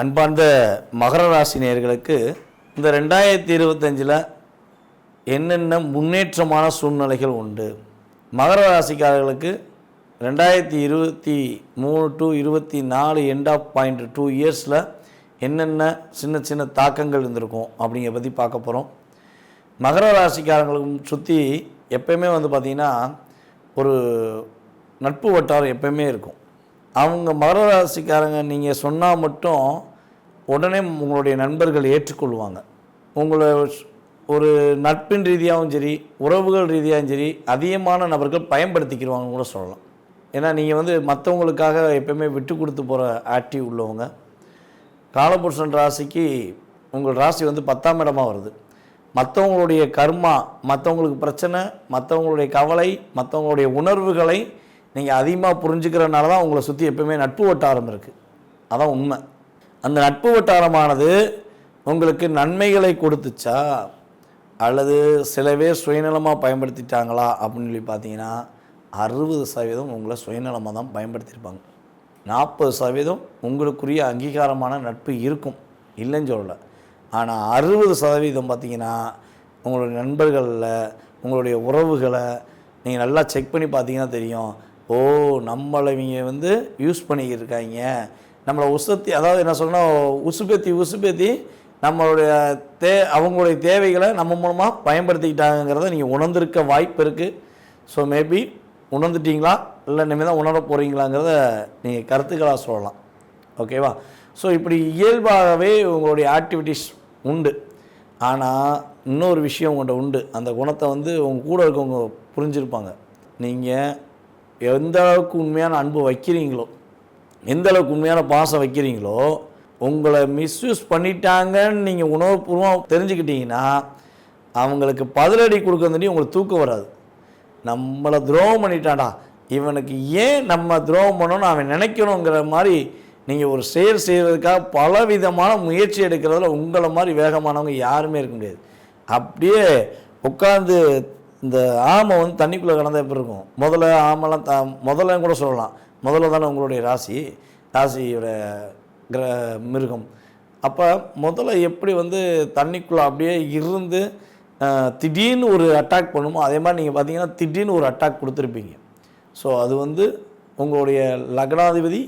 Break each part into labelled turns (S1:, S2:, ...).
S1: அன்பார்ந்த மகர ராசி நேர்களுக்கு இந்த ரெண்டாயிரத்தி இருபத்தஞ்சில் என்னென்ன முன்னேற்றமான சூழ்நிலைகள் உண்டு? மகர ராசிக்காரர்களுக்கு ரெண்டாயிரத்தி இருபத்தி மூணு டு இருபத்தி நாலு எண்ட் ஆஃப் பாயிண்ட் டூ இயர்ஸில் என்னென்ன சின்ன சின்ன தாக்கங்கள் இருந்திருக்கும் அப்படிங்கிற பற்றி பார்க்க போகிறோம் மகர ராசிக்காரங்களுக்கு சுற்றி எப்பயுமே வந்து பார்த்திங்கன்னா ஒரு நட்பு வட்டாரம் எப்பயுமே இருக்கும். அவங்க மகர ராசிக்காரங்க நீங்கள் சொன்னால் மட்டும் உடனே உங்களுடைய நண்பர்கள் ஏற்றுக்கொள்வாங்க. உங்களை ஒரு நட்பின் ரீதியாகவும் சரி உறவுகள் ரீதியாகவும் சரி அதிகமான நபர்கள் பயன்படுத்திக்கிடுவாங்கன்னு கூட சொல்லலாம். ஏன்னா நீங்கள் வந்து மற்றவங்களுக்காக எப்பயுமே விட்டு கொடுத்து போகிற ஆக்டிவ் உள்ளவங்க. காலபுருஷன் ராசிக்கு உங்கள் ராசி வந்து பத்தாம் இடமாக வருது. மற்றவங்களுடைய கர்மா மற்றவங்களுக்கு பிரச்சனை மற்றவங்களுடைய கவலை மற்றவங்களுடைய உணர்வுகளை நீங்கள் அதிகமாக புரிஞ்சுக்கிறனால தான் உங்களை சுற்றி எப்பவுமே நட்பு வட்டாரம் இருக்குது அதான் உண்மை. அந்த நட்பு வட்டாரமானது உங்களுக்கு நன்மைகளை கொடுத்துச்சா? அல்லது சில பேர் சுயநலமாக பயன்படுத்திட்டாங்களா? அப்படின்னு சொல்லி பார்த்தீங்கன்னா அறுபது சதவீதம் உங்களை சுயநலமாக தான் பயன்படுத்தியிருப்பாங்க. நாற்பது சதவீதம் உங்களுக்குரிய அங்கீகாரமான நட்பு இருக்கும். இல்லைன்னு சொல்லலை. ஆனால் அறுபது சதவீதம் பார்த்தீங்கன்னா உங்களுடைய நண்பர்களில் உங்களுடைய உறவுகளை நீங்கள் நல்லா செக் பண்ணி பார்த்தீங்கன்னா தெரியும். ஓ நம்மளை இவங்க வந்து யூஸ் பண்ணிக்கிட்டு இருக்காங்க நம்மளை உசத்தி அதாவது என்ன சொல்லணும் உசுப்பேத்தி உசுப்பேத்தி நம்மளுடைய தே அவங்களுடைய தேவைகளை நம்ம மூலமாக பயன்படுத்திக்கிட்டாங்கிறத நீங்கள் உணர்ந்திருக்க வாய்ப்பு இருக்குது ஸோ மேபி உணர்ந்துட்டீங்களா? இல்லை இனிமேல் தான் உணர போகிறீங்களாங்கிறத நீங்கள் கருத்துக்களாக சொல்லலாம். ஓகேவா ஸோ இப்படி இயல்பாகவே உங்களுடைய ஆக்டிவிட்டீஸ் உண்டு. ஆனால் இன்னொரு விஷயம் உங்கள்கிட்ட உண்டு. அந்த குணத்தை வந்து உங்கள் கூட இருக்கவங்க புரிஞ்சிருப்பாங்க. நீங்கள் எந்த அளவுக்கு உண்மையான அன்பு வைக்கிறீங்களோ எந்த அளவுக்கு உண்மையான பாசம் வைக்கிறீங்களோ உங்களை மிஸ்யூஸ் பண்ணிட்டாங்கன்னு நீங்கள் உணவுபூர்வமாக தெரிஞ்சுக்கிட்டீங்கன்னா அவங்களுக்கு பதிலடி கொடுக்கறதுனே உங்களுக்கு தூக்கம் வராது. நம்மளை துரோகம் பண்ணிட்டாடா இவனுக்கு ஏன் நம்ம துரோகம் பண்ணணும்னு அவன் நினைக்கணுங்கிற மாதிரி நீங்கள் ஒரு செயல் செய்கிறதுக்காக பலவிதமான முயற்சி எடுக்கிறதுல உங்களை மாதிரி வேகமானவங்க யாருமே இருக்க முடியாது. அப்படியே உட்காந்து இந்த ஆமை வந்து தண்ணிக்குள்ளே கடந்தால் எப்படி இருக்கும்? முதல்ல ஆமெல்லாம் த முதல்ல கூட சொல்லலாம். முதல்ல தானே உங்களுடைய ராசி? ராசியோட கிர மிருகம். அப்போ முதல்ல எப்படி வந்து தண்ணிக்குள்ளே அப்படியே இருந்து திடீர்னு ஒரு அட்டாக் பண்ணுமோ அதே மாதிரி நீங்கள் பார்த்தீங்கன்னா திடீர்னு ஒரு அட்டாக் கொடுத்துருப்பீங்க. ஸோ அது வந்து உங்களுடைய லக்னாதிபதி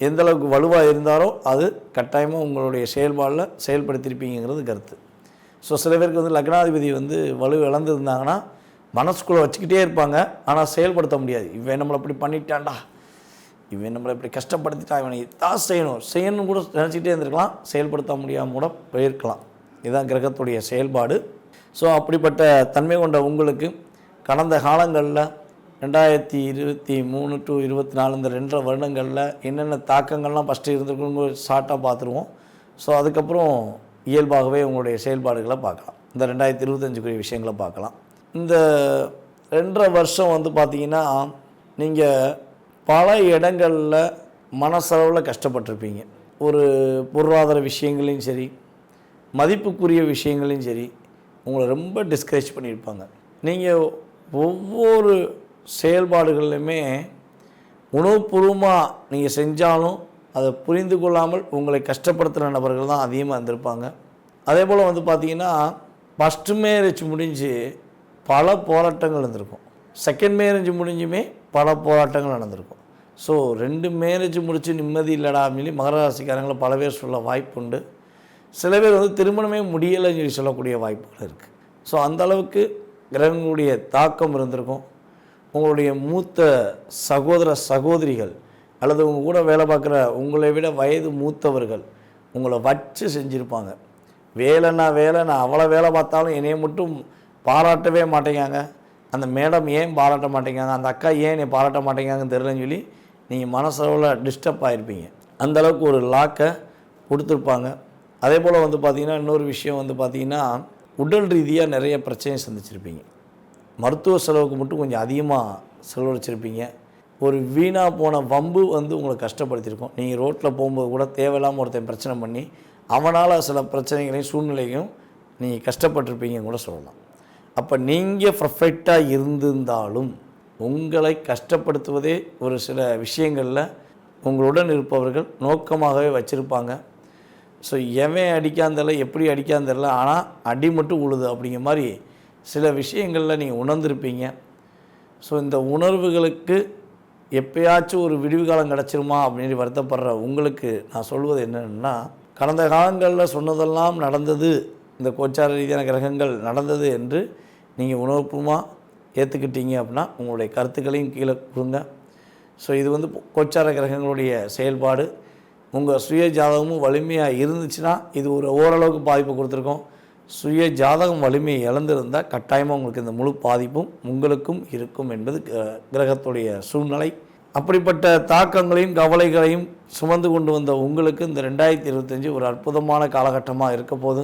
S1: எந்தளவுக்கு வலுவாக இருந்தாரோ அது கட்டாயமாக உங்களுடைய செயல்பாடில் செயல்படுத்தியிருப்பீங்கிறது கருத்து. ஸோ சில பேருக்கு வந்து லக்னாதிபதி வந்து வலு இழந்திருந்தாங்கன்னா மனசுக்குள்ளே வச்சுக்கிட்டே இருப்பாங்க. ஆனால் செயல்படுத்த முடியாது. இவன் நம்மளை இப்படி பண்ணிட்டான்டா. இவன் நம்மளை இப்படி கஷ்டப்படுத்திட்டான். இவனை தான் செய்யணும். செய்யணும்னு கூட நினச்சிக்கிட்டே இருந்திருக்கலாம். செயல்படுத்த முடியாமல் கூட போயிருக்கலாம். இதுதான் கிரகத்துடைய செயல்பாடு. ஸோ அப்படிப்பட்ட தன்மை கொண்ட உங்களுக்கு கடந்த காலங்களில் ரெண்டாயிரத்தி இருபத்தி மூணு டு இருபத்தி நாலு இந்த ரெண்டரை வருடங்களில் என்னென்ன தாக்கங்கள்லாம் ஃபஸ்ட்டு இருந்திருக்குன்னு ஷார்ட்டாக பார்த்துருவோம். ஸோ அதுக்கப்புறம் இயல்பாகவே உங்களுடைய செயல்பாடுகளை பார்க்கலாம். இந்த ரெண்டாயிரத்தி இருபத்தஞ்சுக்குரிய விஷயங்களை பார்க்கலாம். இந்த ரெண்டரை வருஷம் வந்து பார்த்தீங்கன்னா நீங்கள் பல இடங்களில் மனசளவில் கஷ்டப்பட்டிருப்பீங்க. ஒரு பொருளாதார விஷயங்களையும் சரி மதிப்புக்குரிய விஷயங்களையும் சரி உங்களை ரொம்ப டிஸ்கரேஜ் பண்ணியிருப்பாங்க. நீங்கள் ஒவ்வொரு செயல்பாடுகள்லையுமே உணவுபூர்வமாக நீங்கள் செஞ்சாலும் அதை புரிந்து கொள்ளாமல் உங்களை கஷ்டப்படுத்துகிற நபர்கள் தான் அதிகமாக இருந்திருப்பாங்க. அதே போல் வந்து பார்த்தீங்கன்னா ஃபஸ்ட்டு மேரேஜ் முடிஞ்சு பல போராட்டங்கள் இருந்திருக்கும் செகண்ட் மேரேஜ் முடிஞ்சுமே பல போராட்டங்கள் நடந்திருக்கும். ஸோ ரெண்டு மேரேஜ் முடித்து நிம்மதி இல்லைடா சொல்லி மகர ராசிக்காரங்களை பல பேர் சொல்ல வாய்ப்பு உண்டு. சில பேர் வந்து திருமணமே முடியலைன்னு சொல்லி சொல்லக்கூடிய வாய்ப்புகள் இருக்குது ஸோ அந்த அளவுக்கு கிரகங்களுடைய தாக்கம் இருந்திருக்கும். உங்களுடைய மூத்த சகோதர சகோதரிகள் அல்லது உங்கள் கூட வேலை பார்க்குற உங்களை விட வயது மூத்தவர்கள் உங்களை வச்சு செஞ்சுருப்பாங்க. வேலைன்னா வேலை நான் அவ்வளோ வேலை பார்த்தாலும் என்னையை மட்டும் பாராட்டவே மாட்டேங்காங்க. அந்த மேடம் ஏன் பாராட்ட மாட்டேங்காங்க? அந்த அக்கா ஏன் என்னை பாராட்ட மாட்டேங்காங்கன்னு தெரிலன்னு சொல்லி நீங்கள் மனசளவில் டிஸ்டர்ப் ஆகிருப்பீங்க அந்த அளவுக்கு ஒரு லாக்கை கொடுத்துருப்பாங்க. அதே போல் வந்து பார்த்திங்கன்னா இன்னொரு விஷயம் வந்து பார்த்திங்கன்னா உடல் ரீதியாக நிறைய பிரச்சனையை சந்திச்சிருப்பீங்க. மருத்துவ செலவுக்கு மட்டும் கொஞ்சம் அதிகமாக செலவழிச்சிருப்பீங்க. ஒரு வீணாக போன வம்பு வந்து உங்களை கஷ்டப்படுத்தியிருக்கோம். நீங்கள் ரோட்டில் போகும்போது கூட தேவையில்லாமல் ஒருத்தன் பிரச்சனை பண்ணி அவனால் சில பிரச்சனைகளையும் சூழ்நிலையும் நீங்கள் கஷ்டப்பட்டிருப்பீங்கன்னு கூட சொல்லலாம். அப்போ நீங்கள் பர்ஃபெக்டாக இருந்திருந்தாலும் உங்களை கஷ்டப்படுத்துவதே ஒரு சில விஷயங்களில் உங்களுடன் இருப்பவர்கள் நோக்கமாகவே வச்சுருப்பாங்க. ஸோ எவன் அடிக்கான்னு தெரில எப்படி அடிக்கான்னு தெரில ஆனால் அடி மட்டும் உழுது அப்படிங்கிற மாதிரி சில விஷயங்களில் நீங்கள் உணர்ந்திருப்பீங்க. ஸோ இந்த உணர்வுகளுக்கு எப்பயாச்சும் ஒரு விடிவு காலம் கிடச்சிருமா அப்படின்னு வருத்தப்படுற உங்களுக்கு நான் சொல்வது என்னென்னா கடந்த காலங்களில் சொன்னதெல்லாம் நடந்தது இந்த கோச்சார ரீதியான கிரகங்கள் நடந்தது என்று நீங்கள் உணர்வுபூர்வமாக ஏற்றுக்கிட்டீங்க அப்படின்னா உங்களுடைய கருத்துக்களையும் கீழே கொடுங்க. ஸோ இது வந்து கோச்சார கிரகங்களுடைய செயல்பாடு. உங்கள் சுய ஜாதகமும் வலிமையாக இருந்துச்சுன்னா இது ஒரு ஓரளவுக்கு பாதிப்பு கொடுத்துருக்கோம். சுய ஜாதகம் வலிமையை இழந்திருந்தால் கட்டாயமாக உங்களுக்கு இந்த முழு பாதிப்பும் உங்களுக்கும் இருக்கும் என்பது கிரகத்துடைய சூழ்நிலை. அப்படிப்பட்ட தாக்கங்களையும் கவலைகளையும் சுமந்து கொண்டு வந்த உங்களுக்கு இந்த ரெண்டாயிரத்தி இருபத்தஞ்சி ஒரு அற்புதமான காலகட்டமாக இருக்க போது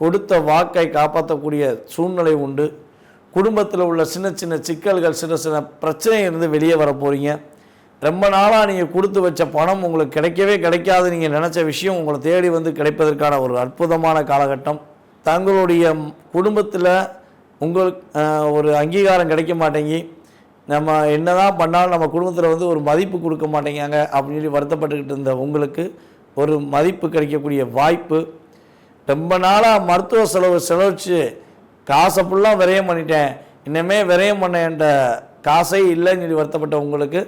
S1: கொடுத்த வாக்கை காப்பாற்றக்கூடிய சூழ்நிலை உண்டு. குடும்பத்தில் உள்ள சின்ன சின்ன சிக்கல்கள் சின்ன சின்ன பிரச்சனையிலிருந்து வெளியே வர போகிறீங்க ரொம்ப நாளாக நீங்கள் கொடுத்து வச்ச பணம் உங்களுக்கு கிடைக்கவே கிடைக்காது. நீங்கள் நினச்ச விஷயம் உங்களை தேடி வந்து கிடைப்பதற்கான ஒரு அற்புதமான காலகட்டம். தங்களுடைய குடும்பத்தில் உங்களுக்கு ஒரு அங்கீகாரம் கிடைக்க மாட்டேங்கி நம்ம என்ன தான் பண்ணாலும் நம்ம குடும்பத்தில் வந்து ஒரு மதிப்பு கொடுக்க மாட்டேங்காங்க அப்படின்னு சொல்லி வருத்தப்பட்டுக்கிட்டு இருந்த உங்களுக்கு ஒரு மதிப்பு கிடைக்கக்கூடிய வாய்ப்பு. ரொம்ப நாளாக மருத்துவ செலவு செலவிச்சு காசை ஃபுல்லாக விரயம் பண்ணிட்டேன். இன்னமே விரயம் பண்ண என்ற காசே இல்லைன்னு சொல்லி வருத்தப்பட்ட உங்களுக்கு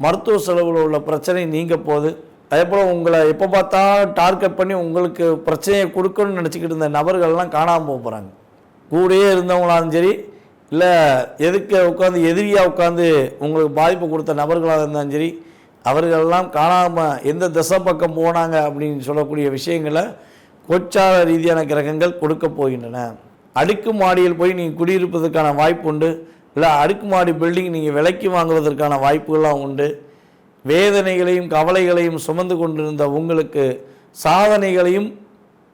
S1: மருத்துவ செலவில் உள்ள பிரச்சனை நீங்க போகுது அதே போல் உங்களை எப்போ பார்த்தாலும் டார்கெட் பண்ணி உங்களுக்கு பிரச்சனையை கொடுக்கணும்னு நினச்சிக்கிட்டு இருந்த நபர்கள்லாம் காணாமல் போகிறாங்க கூடயே இருந்தவங்களாலும் சரி இல்லை எதுக்கு உட்காந்து எதிரியாக உட்காந்து உங்களுக்கு பாதிப்பு கொடுத்த நபர்களாக இருந்தாலும் சரி அவர்களெல்லாம் காணாமல் எந்த திசை பக்கம் போனாங்க அப்படின்னு சொல்லக்கூடிய விஷயங்களை கோச்சார ரீதியான கிரகங்கள் கொடுக்க போகின்றன. அடுக்கு மாடியில் போய் நீங்கள் குடியிருப்பதற்கான வாய்ப்பு உண்டு. இல்லை அடுக்குமாடி பில்டிங் நீங்கள் விலைக்கு வாங்குவதற்கான வாய்ப்புகள்லாம் உண்டு. வேதனைகளையும் கவலைகளையும் சுமந்து கொண்டிருந்த உங்களுக்கு சாதனைகளையும்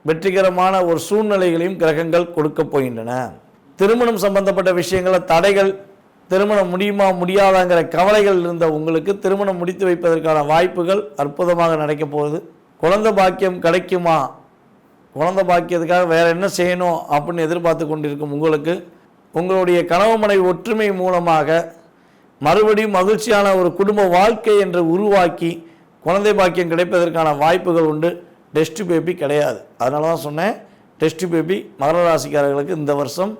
S1: வெற்றிகரமான ஒரு சூழ்நிலைகளையும் கிரகங்கள் கொடுக்க போகின்றன. திருமணம் சம்பந்தப்பட்ட விஷயங்களில் தடைகள் திருமணம் முடியுமா முடியாதாங்கிற கவலைகள் இருந்த உங்களுக்கு திருமணம் முடித்து வைப்பதற்கான வாய்ப்புகள் அற்புதமாக நடக்கப் போகுது. குழந்தை பாக்கியம் கிடைக்குமா? குழந்தை பாக்கியத்துக்காக வேற என்ன செய்யணும் அப்படின்னு எதிர்பார்த்து கொண்டிருக்கும் உங்களுக்கு. உங்களுடைய கணவன் மனை ஒற்றுமை மூலமாக மறுபடியும் மகிழ்ச்சியான ஒரு குடும்ப வாழ்க்கை என்று உருவாக்கி குழந்தை பாக்கியம் கிடைப்பதற்கான வாய்ப்புகள் உண்டு. டெஸ்ட் பேபி கிடையாது. அதனால தான் சொன்னேன் டெஸ்ட் பேபி மகர ராசிக்காரர்களுக்கு இந்த வருஷம்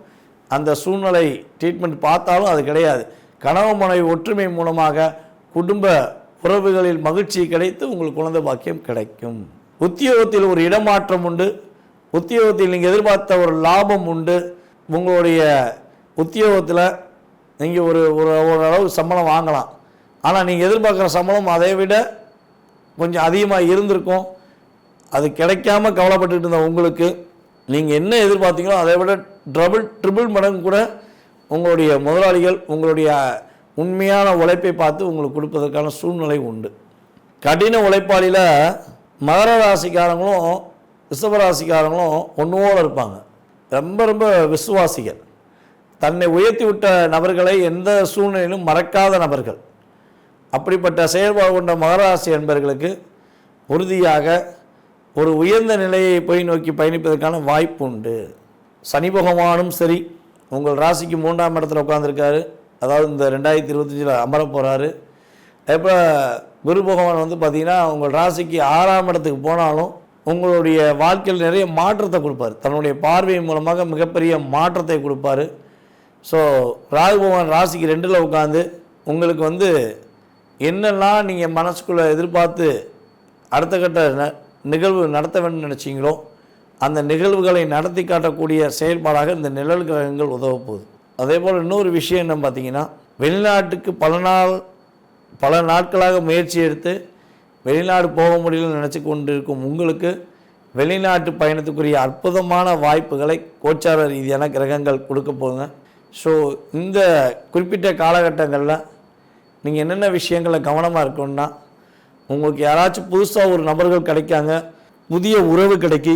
S1: அந்த சூழ்நிலை ட்ரீட்மெண்ட் பார்த்தாலும் அது கிடையாது. கணவன் மனைவி ஒற்றுமை மூலமாக குடும்ப உறவுகளில் மகிழ்ச்சி கிடைத்து உங்களுக்கு குழந்தை பாக்கியம் கிடைக்கும். உத்தியோகத்தில் ஒரு இடமாற்றம் உண்டு. உத்தியோகத்தில் நீங்கள் எதிர்பார்த்த ஒரு லாபம் உண்டு. உங்களுடைய உத்தியோகத்தில் நீங்கள் ஒரு ஒரு ஓரளவு சம்பளம் வாங்கலாம். ஆனால் நீங்கள் எதிர்பார்க்குற சம்பளம் அதை விட கொஞ்சம் அதிகமாக இருந்திருக்கும். அது கிடைக்காம கவலைப்பட்டுட்டு இருந்த உங்களுக்கு நீங்கள் என்ன எதிர்பார்த்தீங்களோ அதை விட ட்ரபிள் ட்ரிபிள் மடங்கு கூட உங்களுடைய முதலாளிகள் உங்களுடைய உண்மையான உழைப்பை பார்த்து உங்களுக்கு கொடுப்பதற்கான சூழ்நிலை உண்டு. கடின உழைப்பாளியில் மகர ராசிக்காரங்களும் ரிஷப ராசிக்காரங்களும் ஒன்றோடு இருப்பாங்க. ரொம்ப ரொம்ப விசுவாசிகள். தன்னை உயர்த்தி விட்ட நபர்களை எந்த சூழ்நிலையிலும் மறக்காத நபர்கள். அப்படிப்பட்ட செயல்பாடு கொண்ட மகராசி என்பர்களுக்கு உறுதியாக ஒரு உயர்ந்த நிலையை போய் நோக்கி பயணிப்பதற்கான வாய்ப்பு உண்டு. சனி பகவானும் சரி உங்கள் ராசிக்கு மூன்றாம் இடத்துல உட்காந்துருக்காரு அதாவது இந்த ரெண்டாயிரத்தி இருபத்தஞ்சில் அமர போகிறாரு இப்போ குரு பகவான் வந்து பார்த்திங்கன்னா உங்கள் ராசிக்கு ஆறாம் இடத்துக்கு போனாலும் உங்களுடைய வாழ்க்கையில் நிறைய மாற்றத்தை கொடுப்பார். தன்னுடைய பார்வை மூலமாக மிகப்பெரிய மாற்றத்தை கொடுப்பாரு. ஸோ ராகு பகவான் ராசிக்கு ரெண்டில் உட்காந்து உங்களுக்கு வந்து என்னெல்லாம் நீங்கள் மனசுக்குள்ளே எதிர்பார்த்து அடுத்த கட்ட ந- நிகழ்வு நடத்த வேண்டும் நினச்சிங்களோ அந்த நிகழ்வுகளை நடத்தி காட்டக்கூடிய செயல்பாடாக இந்த நிழல் கிரகங்கள் உதவ போகுது. அதே போல் இன்னொரு விஷயம் என்ன பார்த்தீங்கன்னா வெளிநாட்டுக்கு பல நாள் பல நாட்களாக முயற்சி எடுத்து வெளிநாடு போக முடியலன்னு நினச்சி கொண்டிருக்கும் உங்களுக்கு வெளிநாட்டு பயணத்துக்குரிய அற்புதமான வாய்ப்புகளை கோச்சார ரீதியான கிரகங்கள் கொடுக்க போகுங்க. ஸோ இந்த குறிப்பிட்ட காலகட்டங்களில் நீங்கள் என்னென்ன விஷயங்களில் கவனமாக இருக்கணும்னா உங்களுக்கு யாராச்சும் புதுசாக ஒரு நபர்கள் கிடைக்காங்க புதிய உறவு கிடைக்கி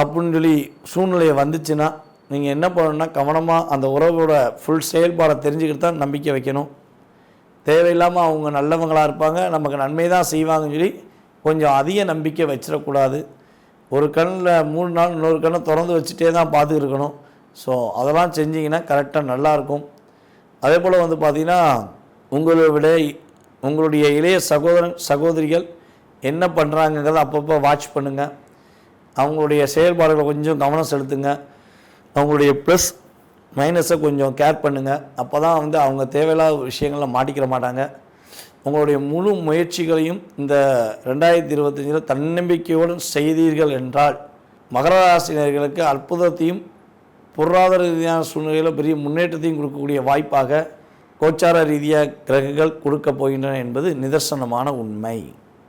S1: அப்படின்னு சொல்லி சூழ்நிலையை வந்துச்சுன்னா நீங்கள் என்ன பண்ணணும்னா கவனமாக அந்த உறவோட ஃபுல் செயல்பாடை தெரிஞ்சுக்கிட்டு தான் நம்பிக்கை வைக்கணும். தேவையில்லாமல் அவங்க நல்லவங்களாக இருப்பாங்க நமக்கு நன்மை தான் செய்வாங்கன்னு சொல்லி கொஞ்சம் அதிக நம்பிக்கை வச்சிடக்கூடாது. ஒரு கண்ணில் மூணு நாள் இன்னொரு கண்ணை திறந்து வச்சுட்டே தான் பார்த்துருக்கணும் ஸோ அதெல்லாம் செஞ்சிங்கன்னா கரெக்டாக நல்லாயிருக்கும். அதே போல் வந்து பார்த்திங்கன்னா உங்களை விட உங்களுடைய இளைய சகோதரன் சகோதரிகள் என்ன பண்ணுறாங்கங்கிறத அப்பப்போ வாட்ச் பண்ணுங்கள் அவங்களுடைய செயல்பாடுகளை கொஞ்சம் கவனம் செலுத்துங்க. அவங்களுடைய ப்ளஸ் மைனஸை கொஞ்சம் கேர் பண்ணுங்கள் அப்போ தான் வந்து அவங்க தேவையில்லாத விஷயங்களில் மாட்டிக்கிற மாட்டாங்க. உங்களுடைய முழு முயற்சிகளையும் இந்த ரெண்டாயிரத்தி இருபத்தஞ்சில் தன்னம்பிக்கையுடன் செய்தீர்கள் என்றால் மகர ராசினியர்களுக்கு அற்புதத்தையும் பொருளாதார ரீதியான சூழ்நிலையில் பெரிய முன்னேற்றத்தையும் கொடுக்கக்கூடிய வாய்ப்பாக கோச்சார ரீதியாக கிரகங்கள் கொடுக்கப் போகின்றன என்பது நிதர்சனமான உண்மை.